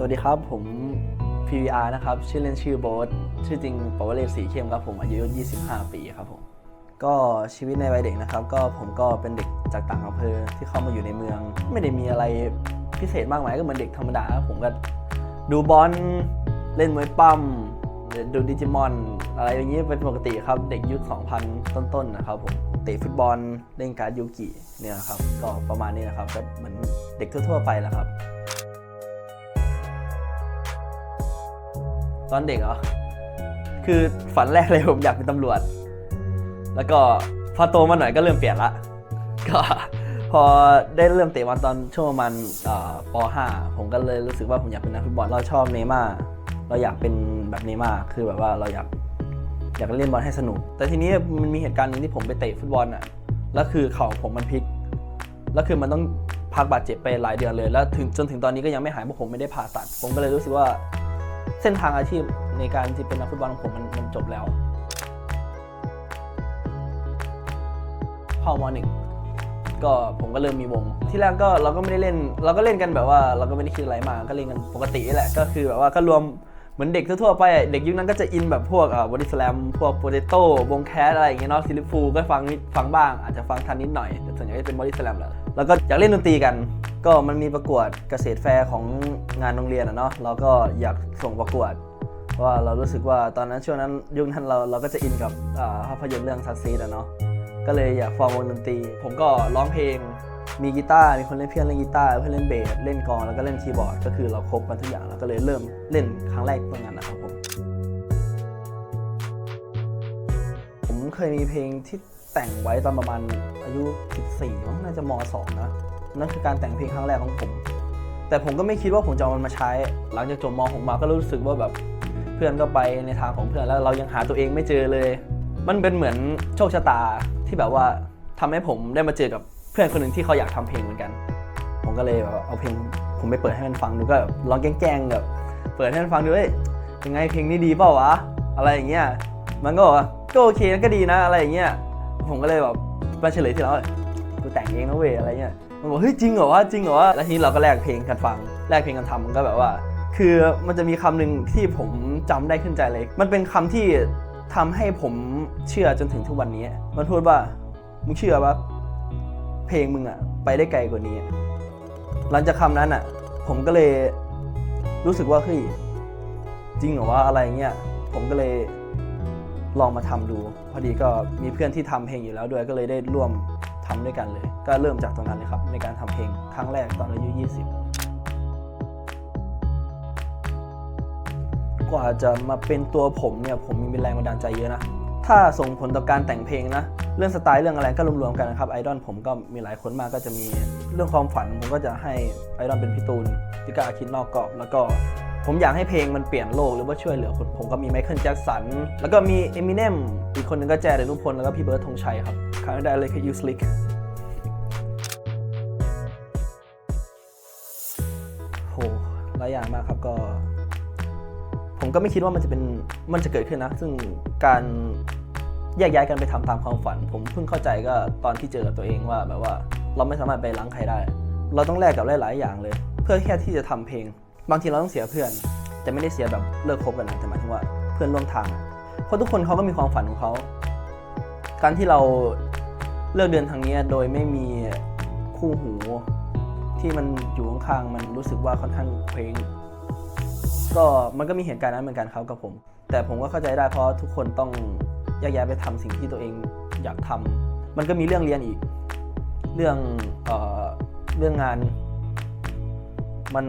สวัสดีครับ ผม PVR นะครับ ชื่อเล่นชื่อโบ๊ทชื่อจริงปวเรศสีเข้มครับผมอายุ 25 ปีครับผมก็ชีวิตในวัยเด็กนะครับ ก็ผมก็เป็นเด็กจากต่างอำเภอที่เข้ามาอยู่ในเมือง ไม่ได้มีอะไรพิเศษมากมายก็เหมือนเด็กธรรมดาครับผมก็ดูบอลเล่นมวยปั้มดูดิจิมอนอะไรอย่างนี้เป็นปกติครับเด็กยุค 2000 ต้นๆนะครับผมเตะฟุตบอลเล่นการ์ดยูกิเนี่ยครับก็ประมาณนี้นะครับก็เหมือนเด็กทั่วๆไปแหละครับ ตอนเด็กเหรอ คือฝันแรกเลยผมอยากเป็นตำรวจ แล้วก็พอโตมาหน่อยก็เริ่มเปลี่ยนละ ก็พอได้เริ่มเตะบอลตอนช่วงประมาณเอ่อป .5 ผมก็เลยรู้สึกว่าผมอยากเป็นนักฟุตบอลเราชอบเนย์ม่าเราอยากเป็นแบบเนย์ม่าคือแบบว่าเราอยากอยากเล่นบอลให้สนุก แต่ทีนี้มันมีเหตุการณ์หนึ่งที่ผมไปเตะฟุตบอลอะ แล้วคือเข่าผมมันพลิก แล้วคือมันต้องพักบาดเจ็บไปหลายเดือนเลย แล้วถึงจนถึงตอนนี้ก็ยังไม่หายเพราะผมไม่ได้ผ่าตัด ผมก็เลยรู้สึกว่า เส้นทางอาชีพในการที่เป็นนักฟุตบอลของผมมันมันจบแล้วเข้ามหนึ่งก็ผมก็เริ่มมีวง ที่แรกก็เราก็ไม่ได้เล่น เราก็เล่นกันแบบว่า เราก็ไม่ได้คิดอะไรมากก็เล่นกันปกติแหละก็คือแบบว่าก็รวมเหมือนเด็กทั่วๆไปเด็กยุคนั้นก็จะอินแบบพวกอ่าบอดี้สแลมพวกโปเตโต้วงแคสอะไรอย่างเงี้ยเนาะซิลิฟูก็ฟังนิดฟังบ้างอาจจะฟังทันนิดหน่อยแต่ส่วนใหญ่ก็จะเป็นบอดี้สแลมแหละ แล้วก็อยากเล่นดนตรีกัน ก็มันมีประกวดเกษตรแฟร์ของงานโรงเรียนอะเนาะเราก็อยากส่งประกวดว่าเรารู้สึกว่าตอนนั้นช่วงนั้นยุคนั้นเราเราก็จะอินกับภาพยนตร์เรื่องซัสซีดอะเนาะก็เลยอยากฟอร์มวงดนตรี ผมก็ร้องเพลงมีกีตาร์มีคนเล่นเพียโนเล่นกีตาร์เพื่อนเล่นเบสเล่นกองแล้วก็เล่นคีย์บอร์ดก็คือเราครบกันทุกอย่างแล้วก็เลยเริ่มเล่นครั้งแรกตรงนั้นนะครับผมผมเคยมีเพลงที่ แต่งไว้ตอนประมาณอายุ 14มั้งน่าจะม 2 นะ นั่นคือการแต่งเพลงครั้งแรกของผม แต่ผมก็ไม่คิดว่าผมจะเอามันมาใช้ หลังจากจบม .6 มาก็รู้สึกว่าแบบเพื่อนก็ไปในทางของเพื่อนแล้วเรายังหาตัวเองไม่เจอเลย มันเป็นเหมือนโชคชะตาที่แบบว่าทำให้ผมได้มาเจอกับเพื่อนคนหนึ่งที่เขาอยากทำเพลงเหมือนกัน ผมก็เลยแบบเอาเพลงผมไปเปิดให้มันฟังดูก็ร้องแกล้งๆแบบเปิดให้มันฟังดูเอ้ยยังไงเพลงนี้ดีเปล่าวะอะไรอย่างเงี้ยมันก็บอกว่าก็โอเคก็ดีนะอะไรอย่างเงี้ย ผมก็เลยแบบมาเฉลยที่เรากูแต่งเองนะเว้ยอะไรเงี้ยมันบอกเฮ้ยจริงเหรอวะจริงเหรอวะแล้วทีนี้เราก็แลกเพลงกันฟังแลกเพลงกันทำมันก็แบบว่า คือมันจะมีคำหนึ่งที่ผมจำได้ขึ้นใจเลย มันเป็นคำที่ทำให้ผมเชื่อจนถึงทุกวันนี้ มันพูดว่ามึงเชื่อปะเพลงมึงอะไปได้ไกลกว่านี้ หลังจากคำนั้นอะผมก็เลยรู้สึกว่าเฮ้ยจริงเหรอว่าอะไรเงี้ยผมก็เลย ลองมาทำดู พอดีก็มีเพื่อนที่ทำเพลงอยู่แล้วด้วยก็เลยได้ร่วมทำด้วยกันเลย ก็เริ่มจากตรงนั้นเลยครับ ในการทำเพลงครั้งแรกตอนอายุ 20 กว่าจะมาเป็นตัวผมเนี่ยผมมีแรงบันดาลใจเยอะนะ ถ้าส่งผลต่อการแต่งเพลงนะ เรื่องสไตล์เรื่องอะไรก็รวมๆกันนะครับไอดอลผมก็มีหลายคนมากก็จะมีเรื่องความฝันผมก็จะให้ไอดอลเป็นพี่ตูนที่กาคิดนอกกรอบแล้วก็ ผมอยากให้เพลงมันเปลี่ยนโลกหรือว่าช่วยเหลือคน ผมก็มีไมเคิลแจ็คสัน แล้วก็มีเอมิเนมอีกคนนึงก็แจเดนุพลแล้วก็พี่เบิร์ดธงชัยครับคาร์ได้เลยคือยูสลิกโหหลายอย่างมากครับก็ ผมก็ไม่คิดว่ามันจะเป็นมันจะเกิดขึ้นนะ ซึ่งการแยกย้ายกันไปทำตามความฝัน ผมเพิ่งเข้าใจก็ตอนที่เจอกับตัวเองว่าแบบว่า เราไม่สามารถไปล้างใครได้ เราต้องแลกกับหลายๆอย่างเลย เพื่อแค่ที่จะทำเพลง บางทีเราต้องเสียเพื่อน แต่ไม่ได้เสียแบบเลิกคบกันนะแต่หมายถึงว่าเพื่อนร่วมทาง เพราะทุกคนเขาก็มีความฝันของเขา การที่เราเลือกเดินทางนี้โดยไม่มีคู่หู ที่มันอยู่ข้างๆมันรู้สึกว่าค่อนข้างเคว้งก็มันก็มีเหตุการณ์นั้นเหมือนกันครับกับผม แต่ผมก็เข้าใจได้เพราะทุกคนต้องแยกย้ายไปทำสิ่งที่ตัวเองอยากทำมันก็มีเรื่องเรียนอีก เรื่องเออเรื่องงาน มัน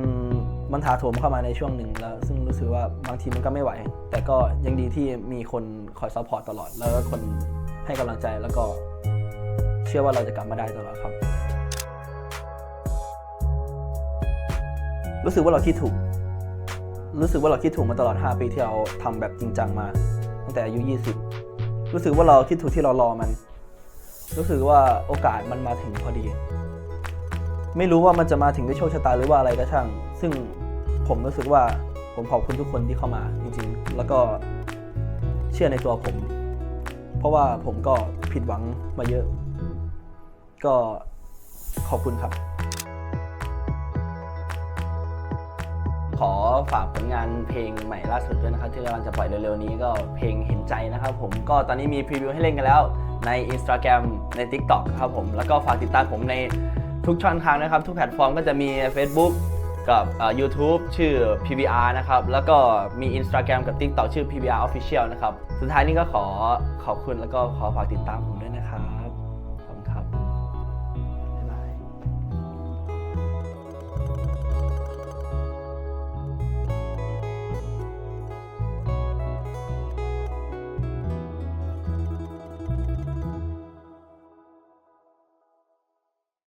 มันถาโถมเข้ามาในช่วงหนึ่งแล้ว ซึ่งรู้สึกว่าบางทีมันก็ไม่ไหว แต่ก็ยังดีที่มีคนคอยซัพพอร์ตตลอด แล้วก็คนให้กำลังใจแล้วก็เชื่อว่าเราจะกลับมาได้ตลอดครับ รู้สึกว่าเราคิดถูก รู้สึกว่าเราคิดถูกมาตลอด 5 ปีที่เราทำแบบจริงจังมา ตั้งแต่อายุ 20 รู้สึกว่าเราคิดถูกที่เรารอมัน รู้สึกว่าโอกาสมันมาถึงพอดี ไม่รู้ว่ามันจะมาถึงด้วยโชคชะตาหรือว่าอะไรก็ช่าง ซึ่งผมรู้สึกว่าผมขอบคุณทุกคนที่เข้ามาจริงๆ แล้วก็เชื่อในตัวผม เพราะว่าผมก็ผิดหวังมาเยอะ ก็ขอบคุณครับ ขอฝากผลงานเพลงใหม่ล่าสุดด้วยนะครับ ที่กำลังจะปล่อยเร็วๆนี้ก็เพลงเห็นใจนะครับผมก็ตอนนี้มีพรีวิวให้เล่นกันแล้วใน Instagram ใน TikTok ครับผม แล้วก็ฝากติดตามผมใน ทุกช่องทางนะครับ ทุกแพลตฟอร์มก็จะมี Facebook กับเอ่อ YouTube ชื่อ PBR นะครับ แล้วก็มี Instagram กับ TikTok ชื่อ PBR Official นะครับ สุดท้ายนี้ก็ขอขอบคุณแล้วก็ขอฝากติดตามผมด้วยนะครับ